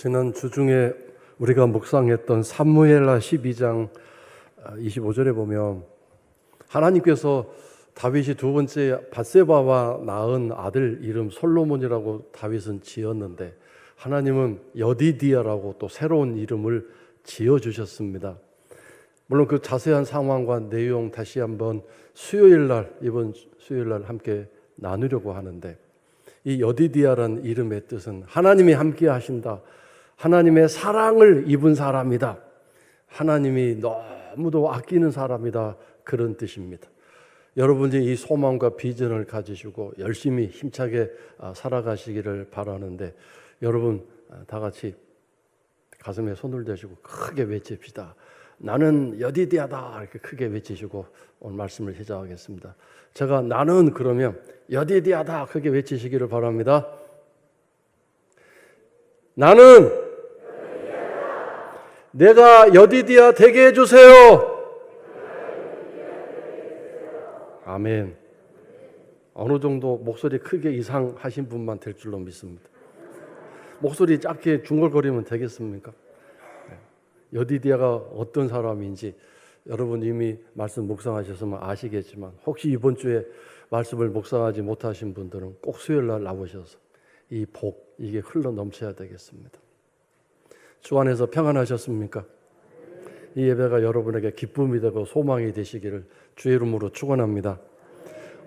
지난 주중에 우리가 묵상했던 사무엘라 12장 25절에 보면 하나님께서 다윗이 두 번째 바세바와 낳은 아들 이름 솔로몬이라고 다윗은 지었는데 하나님은 여디디아라고 또 새로운 이름을 지어 주셨습니다. 물론 그 자세한 상황과 내용 다시 한번 수요일 날 이번 수요일 날 함께 나누려고 하는데 이 여디디아라는 이름의 뜻은 하나님이 함께 하신다. 하나님의 사랑을 입은 사람이다. 하나님이 너무도 아끼는 사람이다. 그런 뜻입니다. 여러분이 이 소망과 비전을 가지시고 열심히 힘차게 아, 살아가시기를 바라는데 여러분 아, 다 같이 가슴에 손을 대시고 크게 외칩시다. 나는 여디디아다 이렇게 크게 외치시고 오늘 말씀을 시작하겠습니다. 제가 나는 그러면 여디디아다 크게 외치시기를 바랍니다. 나는 내가 여디디아 되게 해주세요. 아멘. 어느 정도 목소리 크게 이상하신 분만 될 줄로 믿습니다. 목소리 짧게 중얼거리면 되겠습니까? 네. 여디디아가 어떤 사람인지 여러분 이미 말씀 묵상하셨으면 아시겠지만 혹시 이번 주에 말씀을 묵상하지 못하신 분들은 꼭 수요일 날 나오셔서 이 복 이게 흘러 넘쳐야 되겠습니다. 주 안에서 평안하셨습니까? 이 예배가 여러분에게 기쁨이 되고 소망이 되시기를 주의 이름으로 축원합니다.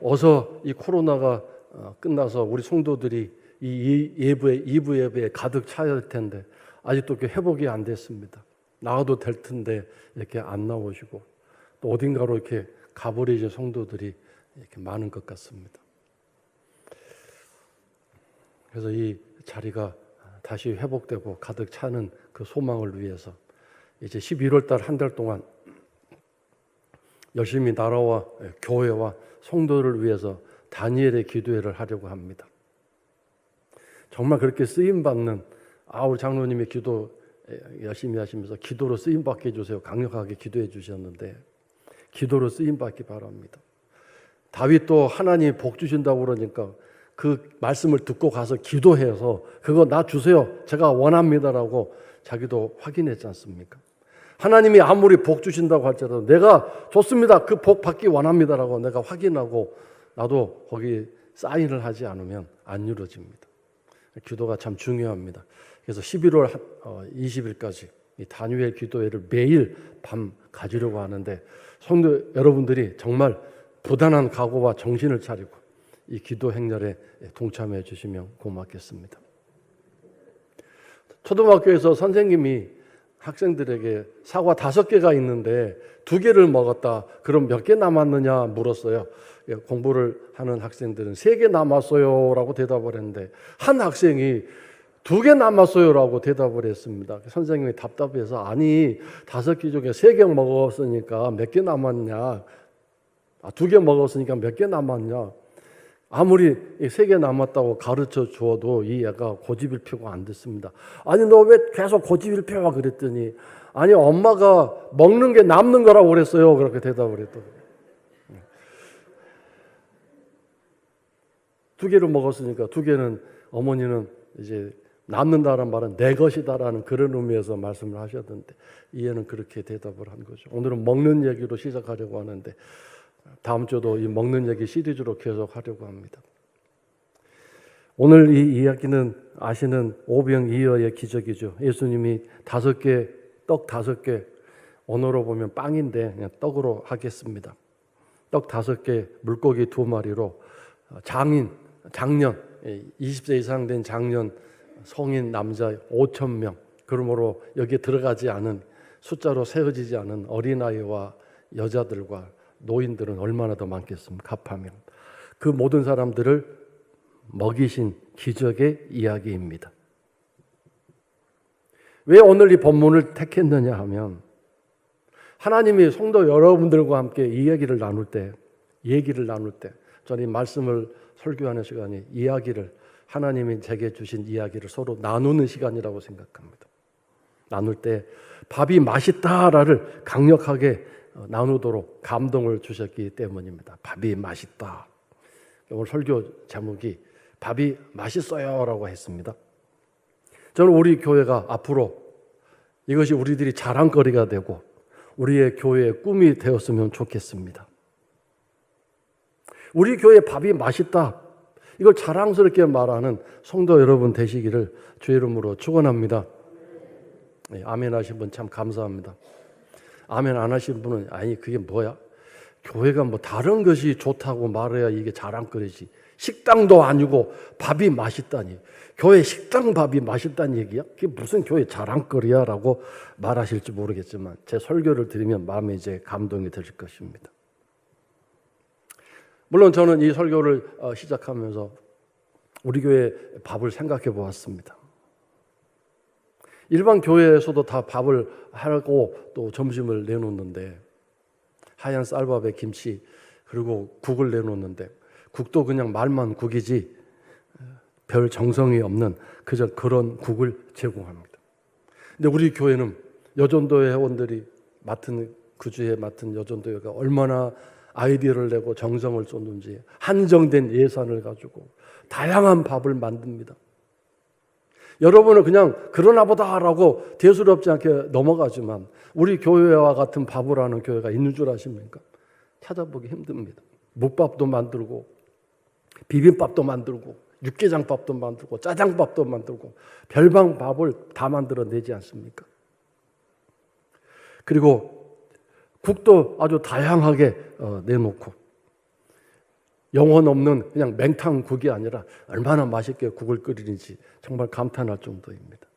어서 이 코로나가 어, 끝나서 우리 성도들이 이 예부에 2부 예배에 가득 차야 할 텐데 아직도 그 회복이 안 됐습니다. 나와도 될 텐데 이렇게 안 나오시고 또 어딘가로 이렇게 가버리신 성도들이 이렇게 많은 것 같습니다. 그래서 이 자리가 다시 회복되고 가득 차는 그 소망을 위해서 이제 11월 달 한 달 동안 열심히 나라와 교회와 성도를 위해서 다니엘의 기도회를 하려고 합니다. 정말 그렇게 쓰임 받는 아 우리 장로님이 기도 열심히 하시면서 기도로 쓰임 받게 해주세요. 강력하게 기도해 주셨는데 기도로 쓰임 받기 바랍니다. 다윗도 하나님 복 주신다고 그러니까 그 말씀을 듣고 가서 기도해서 그거 나 주세요. 제가 원합니다라고 자기도 확인했지 않습니까? 하나님이 아무리 복 주신다고 할지라도 내가 좋습니다. 그 복 받기 원합니다라고 내가 확인하고 나도 거기 사인을 하지 않으면 안 이루어집니다. 기도가 참 중요합니다. 그래서 11월 20일까지 이 다니엘 기도회를 매일 밤 가지려고 하는데 성도 여러분들이 정말 부단한 각오와 정신을 차리고 이 기도 행렬에 동참해 주시면 고맙겠습니다. 초등학교에서 선생님이 학생들에게 사과 다섯 개가 있는데 두 개를 먹었다. 그럼 몇 개 남았느냐 물었어요. 예, 공부를 하는 학생들은 세 개 남았어요라고 대답을 했는데 한 학생이 두 개 남았어요라고 대답을 했습니다. 선생님이 답답해서 아니 다섯 개 중에 세 개 먹었으니까 몇 개 남았냐? 아, 두 개 먹었으니까 몇 개 남았냐? 아무리 세 개 남았다고 가르쳐 주어도 이 애가 피고 안 듣습니다. 아니 너 왜 계속 펴? 그랬더니 아니 엄마가 먹는 게 남는 거라고 그랬어요. 그렇게 대답을 했더니 두 개를 먹었으니까 두 개는 어머니는 이제 남는다는 말은 내 것이다라는 그런 의미에서 말씀을 하셨는데 이해는 그렇게 대답을 한 거죠. 오늘은 먹는 얘기로 시작하려고 하는데 다음 주도 이 먹는 얘기 시리즈로 계속 하려고 합니다. 오늘 이 이야기는 아시는 오병이어의 기적이죠. 예수님이 다섯 개, 떡 다섯 개, 언어로 보면 빵인데 그냥 떡으로 하겠습니다. 떡 다섯 개, 물고기 두 마리로 장인, 장년, 20세 이상 된 장년, 성인 남자 5천 명, 그러므로 여기에 들어가지 않은 숫자로 세워지지 않은 어린아이와 여자들과 노인들은 얼마나 더 많겠습니까? 합하면. 그 모든 사람들을 먹이신 기적의 이야기입니다. 왜 오늘 이 본문을 택했느냐 하면 하나님이 성도 여러분들과 함께 이야기를 나눌 때, 얘기를 나눌 때, 저는 이 말씀을 설교하는 시간이 이야기를 하나님이 제게 주신 이야기를 서로 나누는 시간이라고 생각합니다. 나눌 때 밥이 맛있다를 강력하게 어, 나누도록 감동을 주셨기 때문입니다. 밥이 맛있다. 오늘 설교 제목이 밥이 맛있어요라고 했습니다. 저는 우리 교회가 앞으로 이것이 우리들이 자랑거리가 되고 우리의 교회의 꿈이 되었으면 좋겠습니다. 우리 교회 밥이 맛있다. 이걸 자랑스럽게 말하는 성도 여러분 되시기를 주의 이름으로 축원합니다. 네, 아멘 하신 분 참 감사합니다. 아멘 안 하신 분은 아니 그게 뭐야? 교회가 뭐 다른 것이 좋다고 말해야 이게 자랑거리지. 식당도 아니고 밥이 맛있다니. 교회 식당 밥이 맛있다는 얘기야? 그게 무슨 교회 자랑거리야 라고 말하실지 모르겠지만 제 설교를 들으면 마음에 이제 감동이 되실 것입니다. 물론 저는 이 설교를 어, 시작하면서 우리 교회 밥을 생각해 보았습니다. 일반 교회에서도 다 밥을 하고 또 점심을 내놓는데 하얀 쌀밥에 김치 그리고 국을 내놓는데 국도 그냥 말만 국이지 별 정성이 없는 그저 그런 국을 제공합니다. 근데 우리 교회는 여전도 회원들이 맡은 그 주에 맡은 여전도회가 얼마나 아이디어를 내고 정성을 쏟는지 한정된 예산을 가지고 다양한 밥을 만듭니다. 여러분은 그냥 그러나 보다라고 대수롭지 않게 넘어가지만 우리 교회와 같은 하는 교회가 있는 줄 아십니까? 찾아보기 힘듭니다. 묵밥도 만들고 비빔밥도 만들고 육개장밥도 만들고 짜장밥도 만들고 별방 밥을 다 만들어 내지 않습니까? 그리고 국도 아주 다양하게 어, 내놓고 영혼 없는 그냥 맹탕국이 아니라 얼마나 맛있게 국을 끓이는지 정말 감탄할 정도입니다.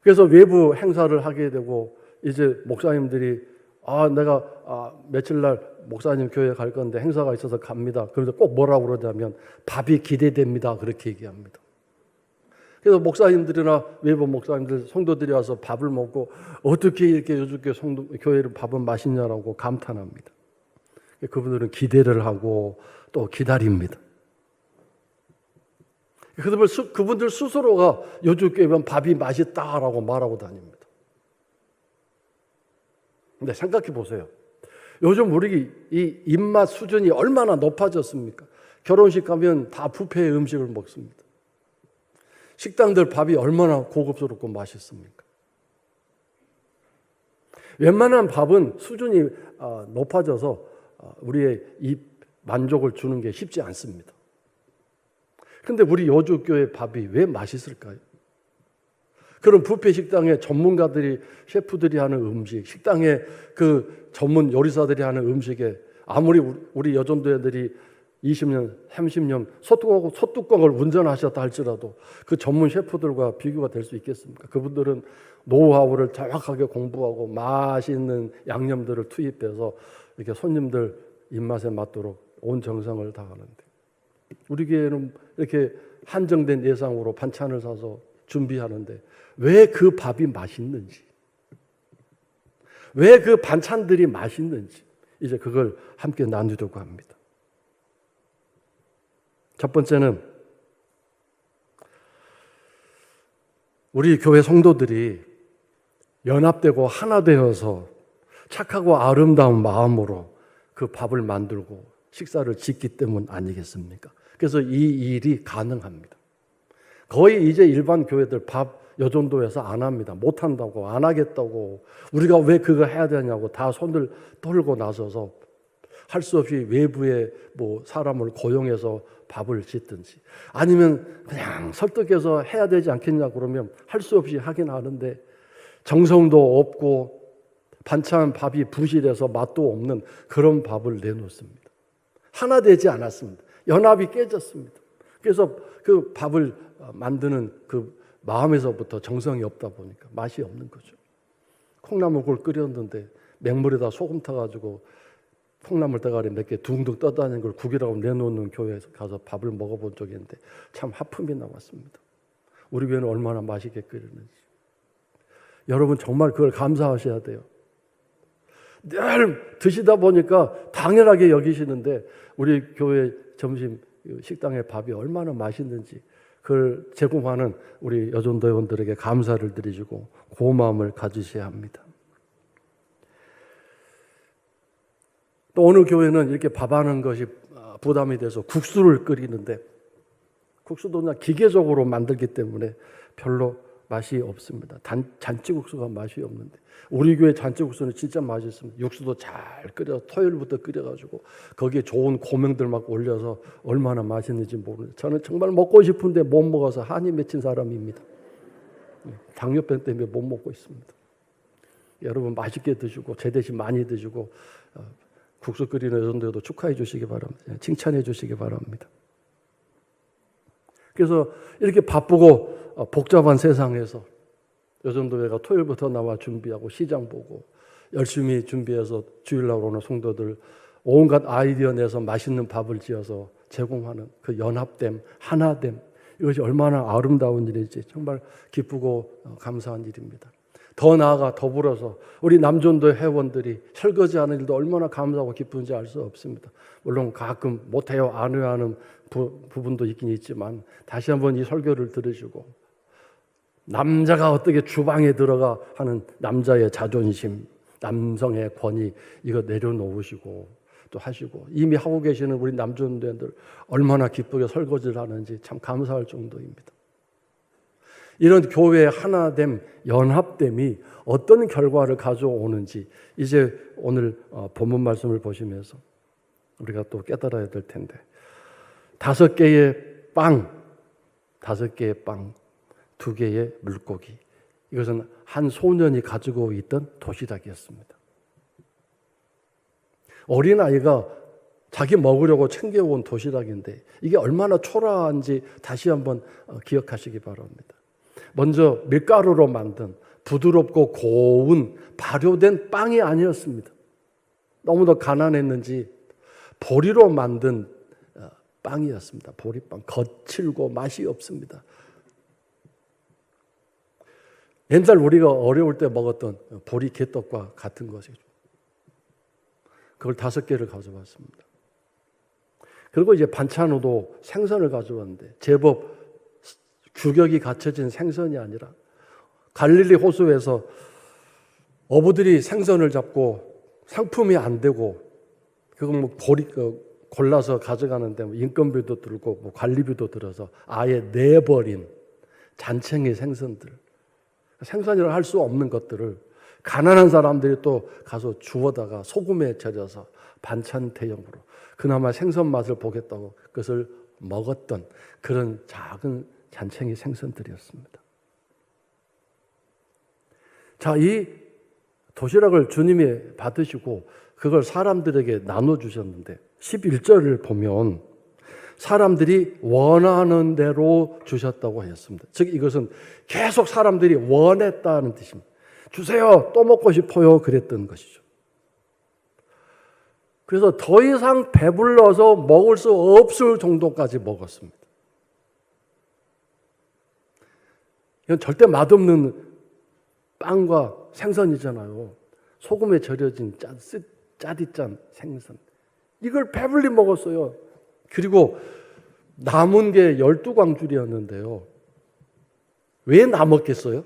그래서 외부 행사를 하게 되고 이제 목사님들이 아 내가 아, 며칠 날 목사님 교회 갈 건데 행사가 있어서 갑니다. 그래서 꼭 뭐라고 그러냐면 밥이 기대됩니다. 그렇게 얘기합니다. 그래서 목사님들이나 외부 목사님들, 성도들이 와서 밥을 먹고 어떻게 이렇게 성도 교회를 밥은 맛있냐라고 감탄합니다. 그분들은 기대를 하고 또 기다립니다. 그분들, 그분들 스스로가 요즘 교회면 밥이 맛있다라고 말하고 다닙니다. 근데 생각해 보세요. 요즘 우리 이 입맛 수준이 얼마나 높아졌습니까? 결혼식 가면 다 부페의 음식을 먹습니다. 식당들 밥이 얼마나 고급스럽고 맛있습니까? 웬만한 밥은 수준이 어, 높아져서 어, 우리의 입 만족을 주는 게 쉽지 않습니다. 근데 우리 여주교회 밥이 왜 맛있을까요? 그런 부페 식당에 전문가들이 셰프들이 하는 음식, 식당에 그 전문 요리사들이 하는 음식에 아무리 우리 여전도 애들이 20년, 30년 소뚜껑, 소뚜껑을 운전하셨다 할지라도 그 전문 셰프들과 비교가 될 수 있겠습니까? 그분들은 노하우를 정확하게 공부하고 맛있는 양념들을 투입해서 이렇게 손님들 입맛에 맞도록 온 정성을 다하는데 우리 교회는 이렇게 한정된 예상으로 반찬을 사서 준비하는데 왜 그 밥이 맛있는지, 왜 그 반찬들이 맛있는지, 이제 그걸 함께 나누려고 합니다. 첫 번째는 우리 교회 성도들이 연합되고 하나 되어서 착하고 아름다운 마음으로 그 밥을 만들고 식사를 짓기 때문 아니겠습니까? 그래서 이 일이 가능합니다. 거의 이제 일반 교회들 밥 여전도에서 안 합니다. 못 한다고, 안 하겠다고, 우리가 왜 그거 해야 되냐고 다 손을 떨고 나서서 할 수 없이 외부에 뭐 사람을 고용해서 밥을 짓든지 아니면 그냥 설득해서 해야 되지 않겠냐 그러면 할 수 없이 하긴 하는데 정성도 없고 반찬 밥이 부실해서 맛도 없는 그런 밥을 내놓습니다. 하나 되지 않았습니다. 연합이 깨졌습니다. 그래서 그 밥을 만드는 그 마음에서부터 정성이 없다 보니까 맛이 없는 거죠. 콩나물국을 끓였는데 맹물에다 소금 타가지고 콩나물 대가리 몇 개 둥둥 떠다니는 걸 국이라고 내놓는 교회에서 가서 밥을 먹어본 적이 있는데 참 하품이 나왔습니다. 우리 교회는 얼마나 맛있게 끓였는지. 여러분 정말 그걸 감사하셔야 돼요. 늘 드시다 보니까 당연하게 여기시는데 우리 교회 점심 식당의 밥이 얼마나 맛있는지 그걸 제공하는 우리 여전도원들에게 감사를 드리시고 고마움을 가지셔야 합니다. 또 어느 교회는 이렇게 밥하는 것이 부담이 돼서 국수를 끓이는데 국수도 그냥 기계적으로 만들기 때문에 별로 맛이 없습니다. 단, 잔치국수가 맛이 없는데 우리 교회 잔치국수는 진짜 맛있습니다. 육수도 잘 끓여 토요일부터 끓여가지고 거기에 좋은 고명들 막 올려서 얼마나 맛있는지 모르는데 저는 정말 먹고 싶은데 못 먹어서 한이 맺힌 사람입니다. 당뇨병 때문에 못 먹고 있습니다. 여러분 맛있게 드시고 제 대신 많이 드시고 어, 국수 끓이는 여성들도 축하해 주시기 바랍니다. 칭찬해 주시기 바랍니다. 그래서 이렇게 바쁘고 어, 복잡한 세상에서 여전도회가 토요일부터 나와 준비하고 시장 보고 열심히 준비해서 주일날 오는 성도들 온갖 아이디어 내서 맛있는 밥을 지어서 제공하는 그 연합됨, 하나됨 이것이 얼마나 아름다운 일인지 정말 기쁘고 어, 감사한 일입니다. 더 나아가 더불어서 우리 남존도 회원들이 설거지하는 일도 얼마나 감사하고 기쁜지 알 수 없습니다. 물론 가끔 못해요, 안 해요 하는 부, 부분도 있긴 있지만 다시 한번 이 설교를 들으시고 남자가 어떻게 주방에 들어가 하는 남자의 자존심, 남성의 권위 이거 내려놓으시고 또 하시고 이미 하고 계시는 우리 남존들 얼마나 기쁘게 설거지를 하는지 참 감사할 정도입니다. 이런 교회의 하나됨, 연합됨이 어떤 결과를 가져오는지 이제 오늘 어, 본문 말씀을 보시면서 우리가 또 깨달아야 될 텐데 다섯 개의 빵, 다섯 개의 빵, 두 개의 물고기 이것은 한 소년이 가지고 있던 도시락이었습니다. 어린 아이가 자기 먹으려고 챙겨온 도시락인데 이게 얼마나 초라한지 다시 한번 어, 기억하시기 바랍니다. 먼저 밀가루로 만든 부드럽고 고운 발효된 빵이 아니었습니다. 너무도 가난했는지 보리로 만든 어, 빵이었습니다. 보리빵 거칠고 맛이 없습니다. 옛날 우리가 어려울 때 먹었던 보리 개떡과 같은 것이죠. 그걸 다섯 개를 가져왔습니다. 그리고 이제 반찬으로도 생선을 가져왔는데 제법 규격이 갖춰진 생선이 아니라 갈릴리 호수에서 어부들이 생선을 잡고 상품이 안 되고 그거 뭐 고리 그 골라서 가져가는데 뭐 인건비도 들고 뭐 관리비도 들어서 아예 내버린 잔챙이 생선들 생선이라 할 수 없는 것들을 가난한 사람들이 또 가서 주워다가 소금에 절여서 반찬 대용으로 그나마 생선 맛을 보겠다고 그것을 먹었던 그런 작은 잔챙이 생선들이었습니다. 자, 이 도시락을 주님이 받으시고 그걸 사람들에게 나눠 주셨는데 11절을 보면 사람들이 원하는 대로 주셨다고 했습니다. 즉 이것은 계속 사람들이 원했다는 뜻입니다. 주세요. 또 먹고 싶어요. 그랬던 것이죠. 그래서 더 이상 배불러서 먹을 수 없을 정도까지 먹었습니다. 이건 절대 맛없는 빵과 생선이잖아요. 소금에 절여진 짜, 짜디짠 생선. 이걸 배불리 먹었어요. 그리고 남은 게 12광줄이었는데요. 왜 남았겠어요?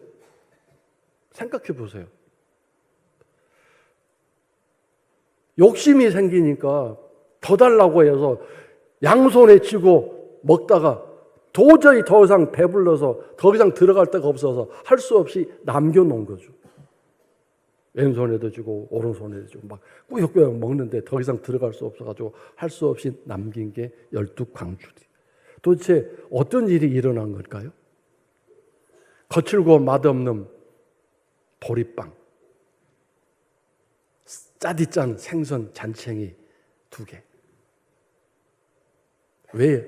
생각해 보세요. 욕심이 생기니까 더 달라고 해서 양손에 쥐고 먹다가 도저히 더 이상 배불러서 더 이상 들어갈 데가 없어서 할 수 없이 남겨놓은 거죠. 왼손에도 쥐고 오른손에도 쥐고 막 꾸역꾸역 먹는데 더 이상 들어갈 수 없어가지고 할 수 없이 남긴 게 열두 광줄이. 도대체 어떤 일이 일어난 걸까요? 거칠고 맛없는 보리빵, 짜디짠 생선 잔챙이 두 개. 왜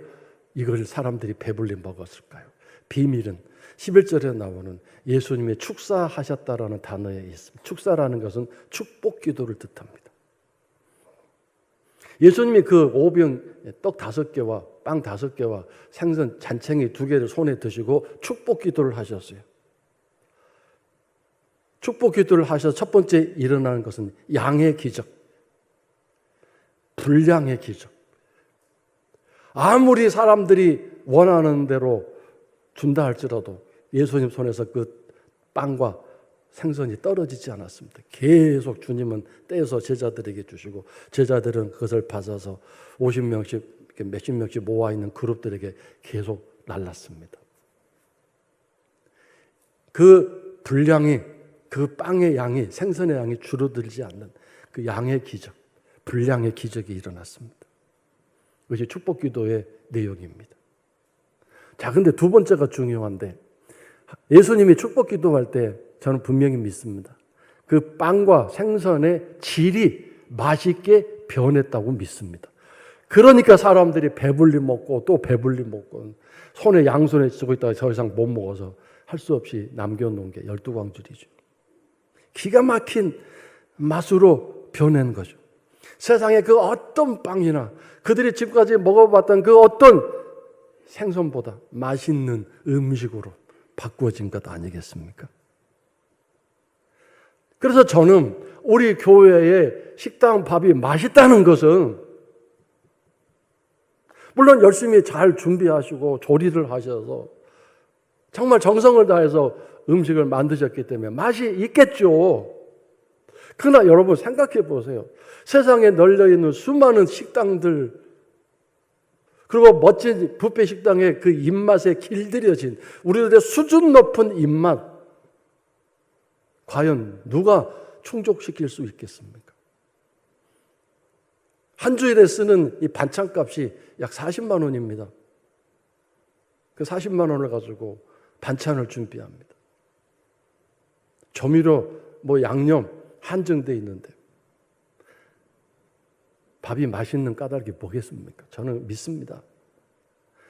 이걸 사람들이 배불리 먹었을까요? 비밀은 11절에 나오는 예수님의 축사하셨다라는 단어에 있습니다. 축사라는 것은 축복 기도를 뜻합니다. 예수님이 그 오병 떡 다섯 개와 빵 다섯 개와 생선 잔챙이 두 개를 손에 드시고 축복 기도를 하셨어요. 축복 기도를 하셔서 첫 번째 일어나는 것은 양의 기적, 불량의 기적. 아무리 사람들이 원하는 대로 준다 할지라도 예수님 손에서 그 빵과 생선이 떨어지지 않았습니다. 계속 주님은 떼서 제자들에게 주시고 제자들은 그것을 받아서 50명씩 몇십 명씩 모아 있는 그룹들에게 계속 날랐습니다. 그 분량이 그 빵의 양이 생선의 양이 줄어들지 않는 그 양의 기적, 분량의 기적이 일어났습니다. 그것이 축복 기도의 내용입니다. 자, 근데 두 번째가 중요한데 예수님이 축복 기도할 때 저는 분명히 믿습니다. 그 빵과 생선의 질이 맛있게 변했다고 믿습니다. 그러니까 사람들이 배불리 먹고 또 배불리 먹고 손에 양손에 쥐고 있다가 더 이상 못 먹어서 할 수 없이 남겨놓은 게 열두 광줄이죠. 기가 막힌 맛으로 변한 거죠. 세상에 그 어떤 빵이나 그들이 지금까지 먹어봤던 그 어떤 생선보다 맛있는 음식으로 바꾸어진 것 아니겠습니까? 그래서 저는 우리 교회의 식당 밥이 맛있다는 것은 물론 열심히 잘 준비하시고 조리를 하셔서 정말 정성을 다해서 음식을 만드셨기 때문에 맛이 있겠죠. 그러나 여러분 생각해 보세요. 세상에 널려 있는 수많은 식당들 그리고 멋진 뷔페 식당의 그 입맛에 길들여진 우리들의 수준 높은 입맛 과연 누가 충족시킬 수 있겠습니까? 한 주일에 쓰는 이 반찬값이 약 40만 원입니다. 그 40만 원을 가지고 반찬을 준비합니다. 조미료, 뭐 양념 한정돼 있는데 밥이 맛있는 까닭이 뭐겠습니까? 저는 믿습니다.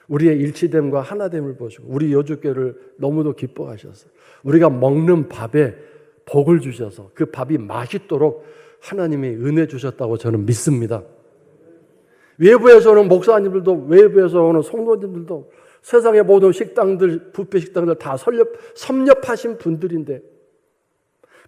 우리의 일치됨과 하나됨을 보시고 우리 여주교를 너무도 기뻐하셔서 우리가 먹는 밥에 복을 주셔서 그 밥이 맛있도록 하나님이 은혜 주셨다고 저는 믿습니다. 외부에서 오는 목사님들도 외부에서 오는 성도님들도 세상의 모든 식당들, 부페 식당들 다 설립, 섭렵하신 분들인데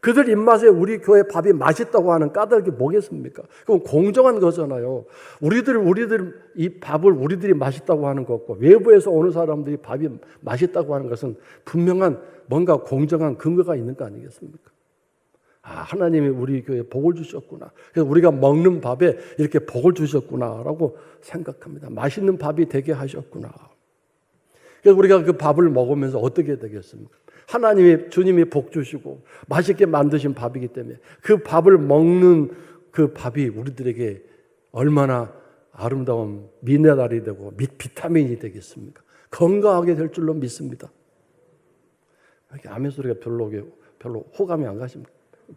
그들 입맛에 우리 교회 밥이 맛있다고 하는 까닭이 뭐겠습니까? 그건 공정한 거잖아요. 우리들, 우리들 이 밥을 우리들이 맛있다고 하는 것과 외부에서 오는 사람들이 밥이 맛있다고 하는 것은 분명한 뭔가 공정한 근거가 있는 거 아니겠습니까? 아, 하나님이 우리 교회에 복을 주셨구나. 그래서 우리가 먹는 밥에 이렇게 복을 주셨구나라고 생각합니다. 맛있는 밥이 되게 하셨구나. 그래서 우리가 그 밥을 먹으면서 어떻게 되겠습니까? 하나님이 주님이 복 주시고 맛있게 만드신 밥이기 때문에 그 밥을 먹는 그 밥이 우리들에게 얼마나 아름다운 미네랄이 되고 비타민이 되겠습니까? 건강하게 될 줄로 믿습니다. 이렇게 아멘 소리가 별로 별로 호감이 안 가십니까?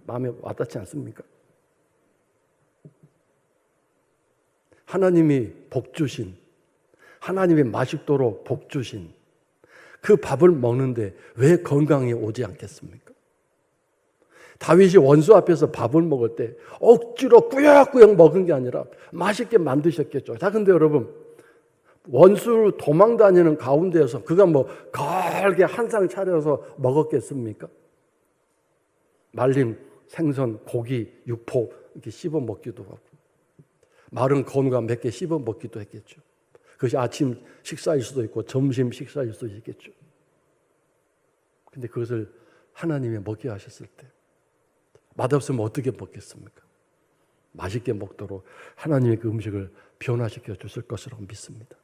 마음에 와닿지 않습니까? 하나님이 복 주신 하나님의 맛있도록 복 주신 그 밥을 먹는데 왜 건강이 오지 않겠습니까? 다윗이 원수 앞에서 밥을 먹을 때 억지로 꾸역꾸역 먹은 게 아니라 맛있게 만드셨겠죠. 자, 근데 여러분, 원수 도망 다니는 가운데에서 그가 뭐 걸게 한 상 차려서 먹었겠습니까? 말린 생선, 고기, 육포 이렇게 씹어 먹기도 하고 마른 건과 몇 개 씹어 먹기도 했겠죠. 그것이 아침 식사일 수도 있고 점심 식사일 수도 있겠죠. 근데 그것을 하나님이 먹게 하셨을 때 맛없으면 어떻게 먹겠습니까? 맛있게 먹도록 하나님의 그 음식을 변화시켜 주실 것으로 믿습니다.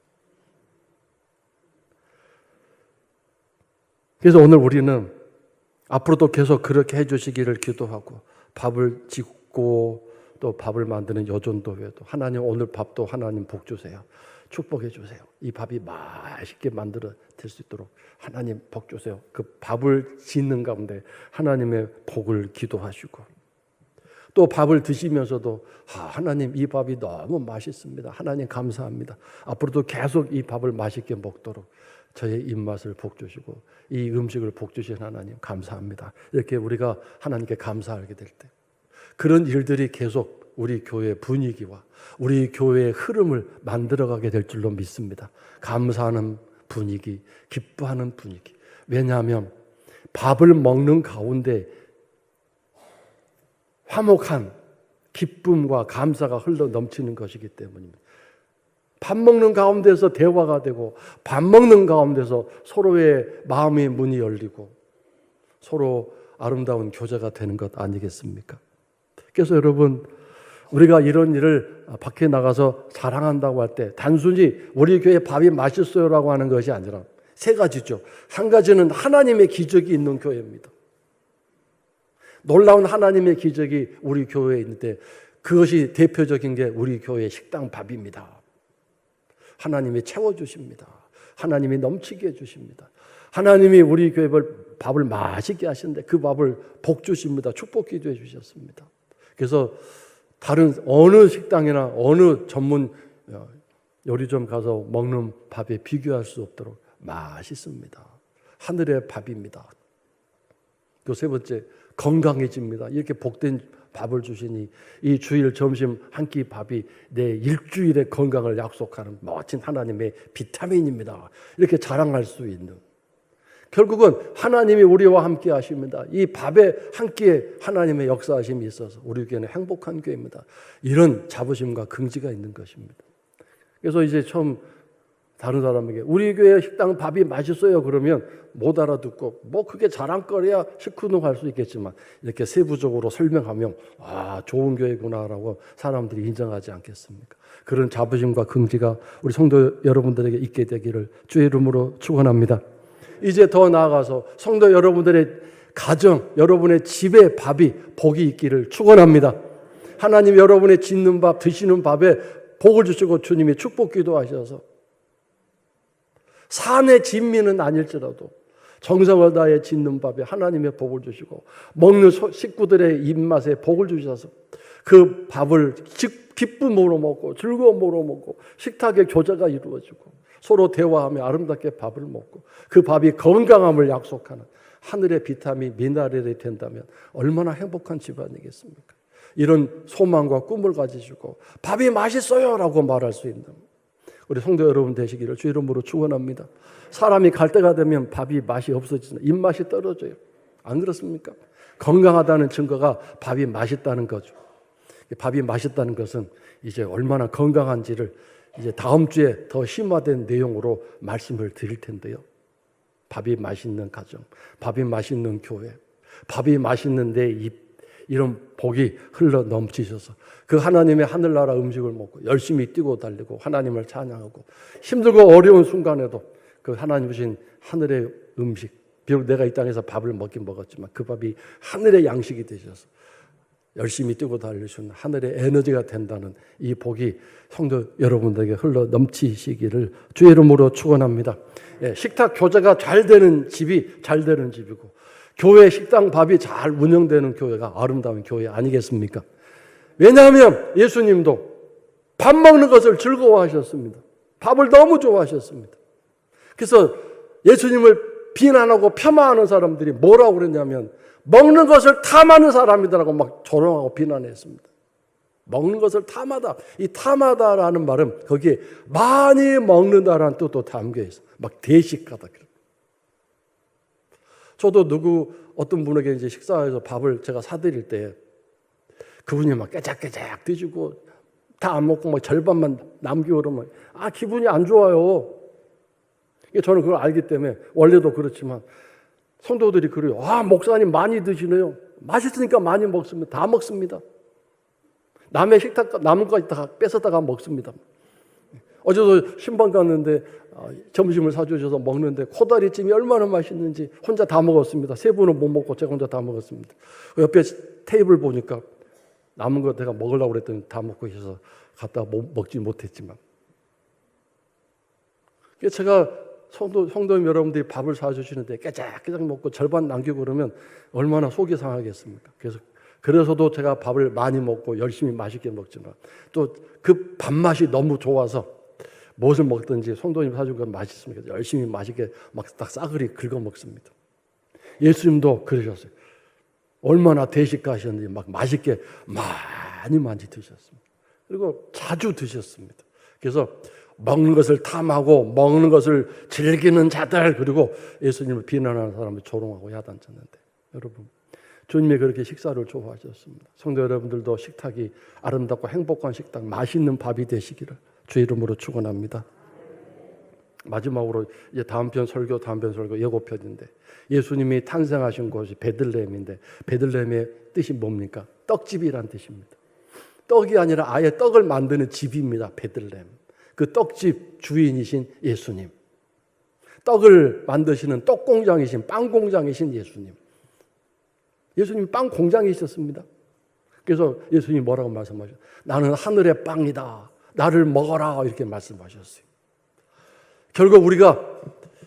그래서 오늘 우리는 앞으로도 계속 그렇게 해주시기를 기도하고 밥을 짓고 또 밥을 만드는 여전도회도 하나님 오늘 밥도 하나님 복 주세요. 축복해 주세요. 이 밥이 맛있게 만들어 될수 있도록 하나님 복 주세요. 그 밥을 짓는 가운데 하나님의 복을 기도하시고 또 밥을 드시면서도 아, 하나님 이 밥이 너무 맛있습니다. 하나님 감사합니다. 앞으로도 계속 이 밥을 맛있게 먹도록 저의 입맛을 복 주시고 이 음식을 복 주신 하나님 감사합니다. 이렇게 우리가 하나님께 감사하게 될 때 그런 일들이 계속 우리 교회 분위기와 우리 교회의 흐름을 만들어가게 될 줄로 믿습니다. 감사하는 분위기, 기뻐하는 분위기. 왜냐하면 밥을 먹는 가운데 화목한 기쁨과 감사가 흘러 넘치는 것이기 때문입니다. 밥 먹는 가운데서 대화가 되고 밥 먹는 가운데서 서로의 마음의 문이 열리고 서로 아름다운 교제가 되는 것 아니겠습니까? 그래서 여러분 우리가 이런 일을 밖에 나가서 자랑한다고 할 때 단순히 우리 교회 밥이 맛있어요라고 하는 것이 아니라 세 가지죠. 한 가지는 하나님의 기적이 있는 교회입니다. 놀라운 하나님의 기적이 우리 교회에 있는데 그것이 대표적인 게 우리 교회 식당 밥입니다. 하나님이 채워주십니다. 하나님이 넘치게 해주십니다. 하나님이 우리 교회를 밥을 맛있게 하시는데 그 밥을 복 주십니다. 축복 기도해 주셨습니다. 그래서 다른 어느 식당이나 어느 전문 어, 요리점 가서 먹는 밥에 비교할 수 없도록 맛있습니다. 하늘의 밥입니다. 또 세 번째 건강해집니다. 이렇게 복된 밥을 주시니 이 주일 점심 한 끼 밥이 내 일주일의 건강을 약속하는 멋진 하나님의 비타민입니다. 이렇게 자랑할 수 있는 결국은 하나님이 우리와 함께 하십니다. 이 밥에 한 끼에 하나님의 역사하심이 있어서 우리 교회는 행복한 교회입니다. 이런 자부심과 긍지가 있는 것입니다. 그래서 이제 처음 다른 사람에게 우리 교회 식당 밥이 맛있어요 그러면 못 알아듣고 뭐 그게 자랑거리야 시큰둥할 수 있겠지만 이렇게 세부적으로 설명하면 아 좋은 교회구나라고 사람들이 인정하지 않겠습니까? 그런 자부심과 긍지가 우리 성도 여러분들에게 있게 되기를 주의 이름으로 축원합니다. 이제 더 나아가서 성도 여러분들의 가정, 여러분의 집에 밥이 복이 있기를 축원합니다. 하나님 여러분의 짓는 밥, 드시는 밥에 복을 주시고 주님이 축복 기도하셔서 산의 진미는 아닐지라도 정성을 다해 짓는 밥에 하나님의 복을 주시고 먹는 식구들의 입맛에 복을 주셔서 그 밥을 기쁨으로 먹고 즐거움으로 먹고 식탁의 교제가 이루어지고 서로 대화하며 아름답게 밥을 먹고 그 밥이 건강함을 약속하는 하늘의 비타민 미나렐이 된다면 얼마나 행복한 집안이겠습니까? 이런 소망과 꿈을 가지시고 밥이 맛있어요라고 말할 수 있는 우리 성도 여러분 되시기를 주 이름으로 축원합니다. 사람이 갈 때가 되면 밥이 맛이 없어지는 입맛이 떨어져요. 안 그렇습니까? 건강하다는 증거가 밥이 맛있다는 거죠. 밥이 맛있다는 것은 이제 얼마나 건강한지를 이제 다음 주에 더 심화된 내용으로 말씀을 드릴 텐데요. 밥이 맛있는 가정, 밥이 맛있는 교회, 밥이 맛있는 내 입, 이런 복이 흘러 넘치셔서 그 하나님의 하늘나라 음식을 먹고 열심히 뛰고 달리고 하나님을 찬양하고 힘들고 어려운 순간에도 그 하나님 주신 하늘의 음식 비록 내가 이 땅에서 밥을 먹긴 먹었지만 그 밥이 하늘의 양식이 되셔서 열심히 뛰고 달리신 하늘의 에너지가 된다는 이 복이 성도 여러분들에게 흘러 넘치시기를 주의 이름으로 축원합니다. 예, 식탁 교제가 잘 되는 집이 잘 되는 집이고 교회 식당 밥이 잘 운영되는 교회가 아름다운 교회 아니겠습니까? 왜냐하면 예수님도 밥 먹는 것을 즐거워하셨습니다. 밥을 너무 좋아하셨습니다. 그래서 예수님을 비난하고 폄하하는 사람들이 뭐라고 그랬냐면 먹는 것을 탐하는 사람이다라고 막 조롱하고 비난했습니다. 먹는 것을 탐하다. 이 탐하다라는 말은 거기에 많이 먹는다라는 뜻도 담겨 있어. 막 대식하다. 저도 누구 어떤 분에게 이제 식사해서 밥을 제가 사드릴 때 그분이 막 깨작깨작 드시고 다 안 먹고 막 절반만 남기고 그러면 아 기분이 안 좋아요. 저는 그걸 알기 때문에 원래도 그렇지만 성도들이 그래요. 아 목사님 많이 드시네요. 맛있으니까 많이 먹습니다. 다 먹습니다. 남의 식탁 남은 거다 뺏었다가 먹습니다. 어제도 신방 갔는데 어, 점심을 사주셔서 먹는데 코다리찜이 얼마나 맛있는지 혼자 다 먹었습니다. 세 분은 못 먹고 제가 혼자 다 먹었습니다. 옆에 테이블 보니까 남은 거 내가 먹으려고 그랬더니 다 먹고 계셔서 갖다 먹지 못했지만. 제가 성도, 성도님 여러분들이 밥을 사주시는데 깨작깨작 먹고 절반 남기고 그러면 얼마나 속이 상하겠습니까? 그래서, 그래서도 제가 밥을 많이 먹고 열심히 맛있게 먹지만 또 그 밥맛이 너무 좋아서 무엇을 먹든지 성도님 사준 건 맛있습니다. 열심히 맛있게 막 딱 싸그리 긁어 먹습니다. 예수님도 그러셨어요. 얼마나 대식가셨는지 막 맛있게 많이 많이 드셨습니다. 그리고 자주 드셨습니다. 그래서 먹는 것을 탐하고 먹는 것을 즐기는 자들 그리고 예수님을 비난하는 사람을 조롱하고 야단쳤는데 여러분 주님이 그렇게 식사를 좋아하셨습니다. 성도 여러분들도 식탁이 아름답고 행복한 식탁, 맛있는 밥이 되시기를 주 이름으로 축원합니다. 마지막으로 이제 다음 편 설교, 다음 편 설교 예고편인데 예수님이 탄생하신 곳이 베들레헴인데 베들레헴의 뜻이 뭡니까? 떡집이란 뜻입니다. 떡이 아니라 아예 떡을 만드는 집입니다. 베들레헴. 그 떡집 주인이신 예수님. 떡을 만드시는 떡 공장이신 빵 공장이신 예수님. 예수님 빵 공장이셨습니다. 그래서 예수님이 뭐라고 말씀하셨어요? 나는 하늘의 빵이다. 나를 먹어라. 이렇게 말씀하셨어요. 결국 우리가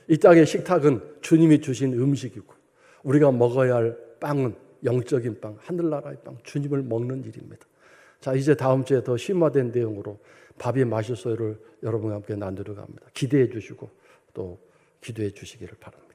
이 땅의 식탁은 주님이 주신 음식이고 우리가 먹어야 할 빵은 영적인 빵, 하늘나라의 빵, 주님을 먹는 일입니다. 자, 이제 다음 주에 더 심화된 내용으로 밥이 맛있어요를 여러분과 함께 나누려 합니다. 기대해 주시고 또 기도해 주시기를 바랍니다.